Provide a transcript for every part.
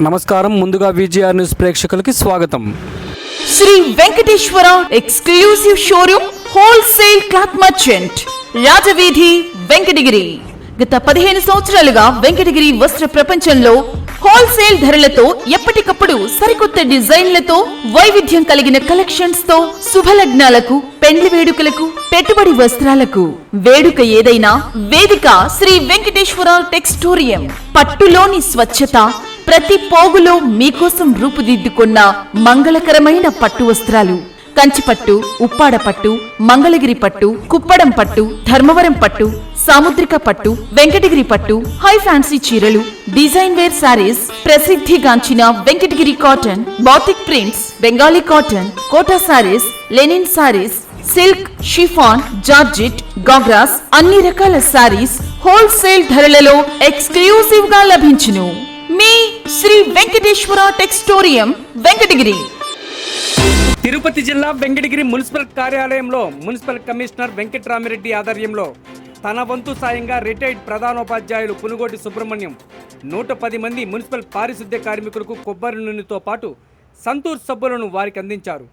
నమస్కారం. ముందుగా VGR news ప్రేక్షకులకి స్వాగతం. Sri Venkateswara exclusive showroom wholesale cloth merchant Rajaveedhi Venkatagiri. గత పదిహేను సంవత్సరాలుగా వెంకటగిరి వస్త్ర ప్రపంచంలో హోల్సేల్ ధరలతో ఎప్పటికప్పుడు సరికొత్త డిజైన్లతో వైవిధ్యం కలిగిన కలెక్షన్స్తో శుభలగ్నాలకు పెండ్లి వేడుకలకు పెట్టుబడి వస్త్రాలకు. వేడుక ఏదైనా వేదిక శ్రీ వెంకటేశ్వర టెక్స్టోరియం. పట్టులోని స్వచ్ఛత ప్రతి పోగులో మీకోసం రూపుదిద్దుకున్న మంగళకరమైన పట్టు వస్త్రాలు. కంచిపట్టు ఉప్పాడ పట్టు మంగళగిరి పట్టు కుప్పడం పట్టు ధర్మవరం పట్టు సాముద్రిక పట్టు వెంకటగిరి పట్టు హై ఫ్యాన్సీ చీరలు డిజైన్ వేర్ సారీస్ ప్రసిద్ధిగాంచిన Venkatagiri cotton batik prints Bengali cotton Kota sarees linen sarees silk chiffon georgette ghagras అన్ని రకాల సారీస్ హోల్సేల్ ధరలలో ఎక్స్క్లూసివ్గా లభించును. మీ శ్రీ వెంకటేశ్వర టెక్స్టోరియం వెంకటగిరి. తిరుపతి జిల్లా వెంకటగిరి మున్సిపల్ కార్యాలయంలో మున్సిపల్ కమిషనర్ వెంకట్రామిరెడ్డి ఆధ్వర్యంలో తన వంతు సాయంగా రిటైర్డ్ ప్రధానోపాధ్యాయులు పునుగోటి సుబ్రహ్మణ్యం నూట పది మంది మున్సిపల్ పారిశుద్ధ్య కార్మికులకు కొబ్బరి నూనెతో పాటు సంతూర్ సబ్బులను వారికి అందించారు.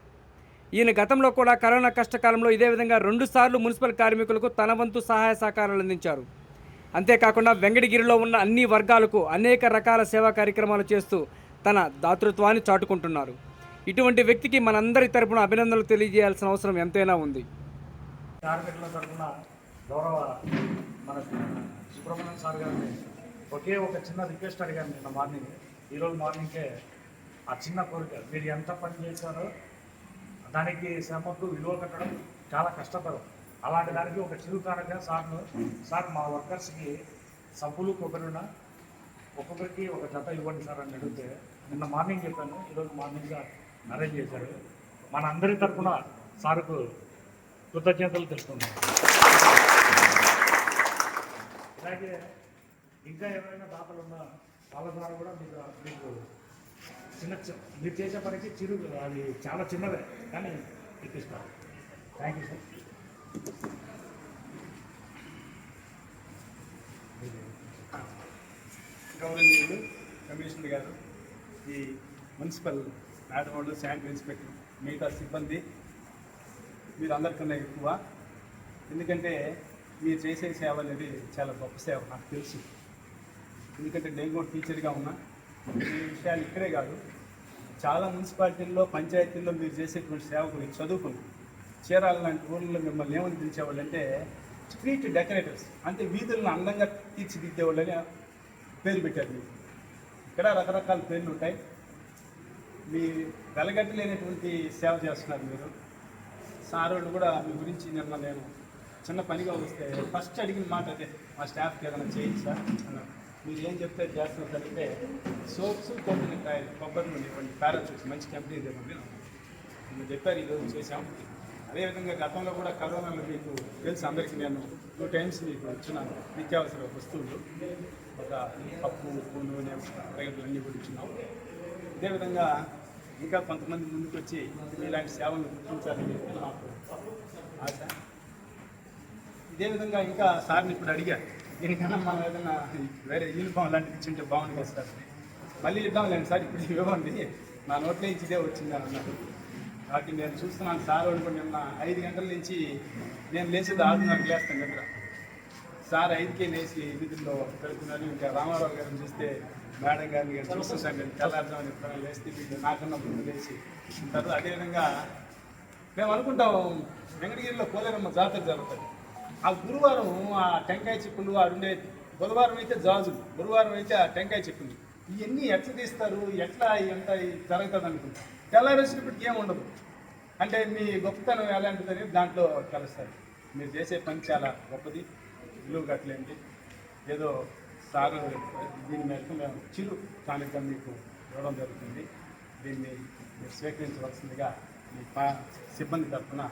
ఈయన గతంలో కూడా కరోనా కష్టకాలంలో ఇదే విధంగా రెండుసార్లు మున్సిపల్ కార్మికులకు తన వంతు సహాయ సహకారాలు అందించారు. అంతేకాకుండా వెంకటగిరిలో ఉన్న అన్ని వర్గాలకు అనేక రకాల సేవా కార్యక్రమాలు చేస్తూ తన దాతృత్వాన్ని చాటుకుంటున్నారు. ఇటువంటి వ్యక్తికి మనందరి తరపున అభినందనలు తెలియజేయాల్సిన అవసరం ఎంతైనా ఉంది. కార్మికుల తరఫున గౌరవ మన సుబ్రహ్మణ్యం సార్ గారిని ఒకే ఒక చిన్న రిక్వెస్ట్ అడిగాను నిన్న మార్నింగ్. ఈరోజు మార్నింగ్కే ఆ చిన్న కోరిక మీరు ఎంత పని చేశారో దానికి శ్రమకు విలువ కట్టడం చాలా కష్టతరం. అలాంటి దానికి ఒక చిరు కానుక సార్ను సార్ మా వర్కర్స్కి సబ్బులు కొబ్బరిన ఒక్కొక్కరికి ఒక జత ఇవ్వండి సార్ అని అడిగితే నిన్న మార్నింగ్ చెప్పాను ఈరోజు మార్నింగ్ అరేంజ్ చేశారు. మన అందరి తరఫున సార్కు కృతజ్ఞతలు తెలుపుతున్నాను అలాగే ఇంకా ఎవరైనా దాతలు ఉన్నా వాళ్ళ ద్వారా కూడా మీకు మీకు చిన్న మీరు చేసే పనికి చిరు అది చాలా చిన్నదే కానీ ఇప్పిస్తారు. థ్యాంక్ యూ సార్ గౌరవనీయులు కమిషనర్ గారు ఈ మున్సిపల్ నాటవాళ్ళు శానిటరీ ఇన్స్పెక్టర్ మిగతా సిబ్బంది మీరు అందరికన్నా ఎక్కువ. ఎందుకంటే మీరు చేసే సేవ అనేది చాలా గొప్ప సేవ నాకు తెలుసు. ఎందుకంటే నేను కూడా టీచర్గా ఉన్నా. ఈ విషయాలు ఇక్కడే కాదు. చాలా మున్సిపాలిటీల్లో పంచాయతీల్లో మీరు చేసేటువంటి సేవ గురించి చదువుకున్నాను చీరాల లాంటి ఊళ్ళలో మిమ్మల్ని ఏమని పిలిచేవాళ్ళు అంటే స్ట్రీట్ డెకరేటర్స్. అంటే వీధులను అందంగా తీర్చిదిద్దేవాళ్ళని పేరు పెట్టారు మీకు ఇక్కడ రకరకాల పేర్లు ఉంటాయి. మీ వెలగట్టలేనటువంటి సేవ చేస్తున్నారు మీరు. సార్ వాళ్ళు కూడా మీ గురించి నిన్న నేను చిన్న పనిగా వస్తే ఫస్ట్ అడిగిన మాట అదే. మా స్టాఫ్కి ఏదైనా చేయండి సార్ అన్నారు. మీరు ఏం చెప్తే చేస్తున్నారు అంటే సోప్స్ కొబ్బరి కాయలు కొబ్బరి నుండి ఇవ్వండి. ప్యారాచూట్స్ మంచి కంపెనీ ఇవ్వండి మీరు చెప్పారు ఈరోజు చేసాము అదేవిధంగా గతంలో కూడా కరోనాలో మీకు తెలుసు అందరికీ నేను టూ టైమ్స్ మీకు ఇచ్చినాను. నిత్యావసర వస్తువులు ఒక పప్పు ఉప్పు నూనె రైతులు అన్నీ కూడా ఇచ్చినాం. అదేవిధంగా ఇంకా కొంతమంది ముందుకు వచ్చి ఇలాంటి సేవలు గుర్తించాలని చెప్పి నాకు ఆశ. ఇదే విధంగా ఇంకా సార్ని ఇప్పుడు అడిగా దీనికన్నా మనం ఏదైనా వేరే యూనిఫామ్ లాంటివి ఇచ్చింటే బాగుంది కదా సార్ మళ్ళీ ఇద్దాం లేండి సార్ ఇప్పుడు ఇవ్వండి. నా నోట్లో ఇచ్చిదే వచ్చిందని వచ్చింది అన్నారు కాబట్టి నేను చూస్తున్నాను. సార్ అనుకోండి నిన్న ఐదు గంటల నుంచి నేను లేచింది ఆరున్నరకు లేస్తాను నిద్ర. సార్ ఐదుకే లేచి విధుల్లో పెడుతున్నాను ఇంకా రామారావు గారిని చూస్తే మేడం గారిని గారు చూస్తుంటాను నేను తెల్లారుజామున ఎప్పుడైనా లేస్తే వీళ్ళు నాకన్నా ముందు లేచి తర్వాత అదేవిధంగా మేము అనుకుంటాం వెంకటగిరిలో కోలేరమ్మ జాతర జరుగుతుంది. ఆ గురువారం ఆ టెంకాయ చిక్కులు ఆడుండే బుధవారం అయితే జాజులు గురువారం అయితే ఆ టెంకాయ చిక్కులు ఇవన్నీ ఎట్లా తీస్తారు? ఎట్లా ఎంత జరుగుతుంది అనుకుంటా? తెల్లారేసినప్పటికి ఏమి ఉండదు. అంటే మీ గొప్పతనం ఎలాంటిదని దాంట్లో కలుస్తారు. మీరు చేసే పని చాలా గొప్పది. విలువ కట్టలేండి. ఏదో సాగు దీని మేరకు మేము చిరు కానుక మీకు ఇవ్వడం జరుగుతుంది. దీన్ని మీరు స్వీకరించవలసిందిగా మీ పా సిబ్బంది తరఫున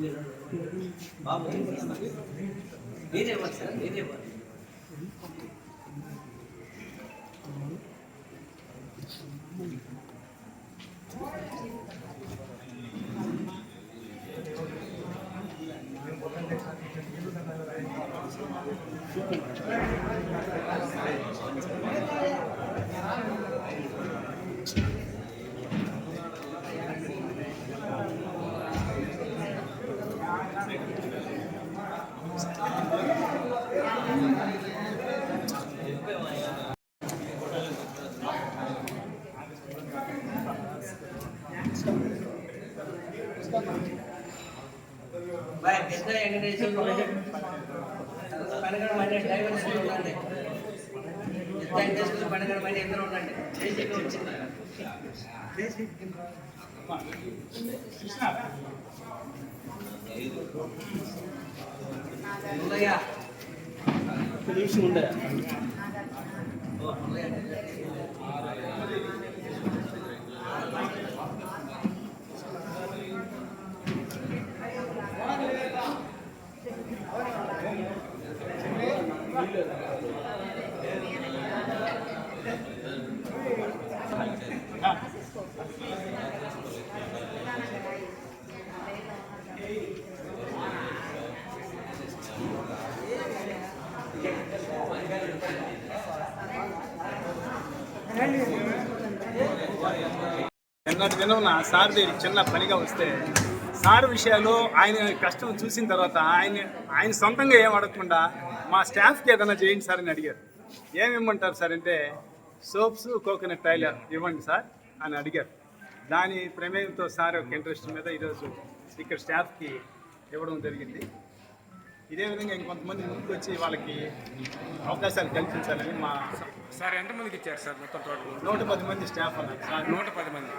ఇచ్చాడో రిపోర్ట్ చేసుకోండి బాయ్ పెద్ద వెంకటేశ్వర పనగడ మైన డ్రైవర్ సీట్ ఉండండి పెద్ద వెంకటేశ్వర పనగడ మైన ఇద్దరు ఉండండి ముల్లయ్య నిమిషం ఉండే. నిన్నటి దినం నా సార్ది చిన్న పనిగా వస్తే సార్ విషయాలు ఆయన కష్టం చూసిన తర్వాత ఆయన ఆయన సొంతంగా ఏం అడగకుండా మా స్టాఫ్కి ఏదైనా చేయండి సార్ అని అడిగారు. ఏమి ఇమ్మంటారు సార్ అంటే సోప్స్ కోకోనట్ ఆయిల్ ఇవ్వండి సార్ అని అడిగారు. దాని ప్రమేయంతో సార్ ఒక ఇంట్రెస్ట్ మీద ఈరోజు ఇక్కడ స్టాఫ్కి ఇవ్వడం జరిగింది. ఇదే విధంగా ఇంకొంతమంది ముందుకు వచ్చి వాళ్ళకి అవకాశాలు కల్పించాలని మా సార్ ఎంతమందికి ఇచ్చారు సార్ మొత్తం టోటల్? నూట పది మంది స్టాఫ్ అన్నారు సార్. నూట పది మంది.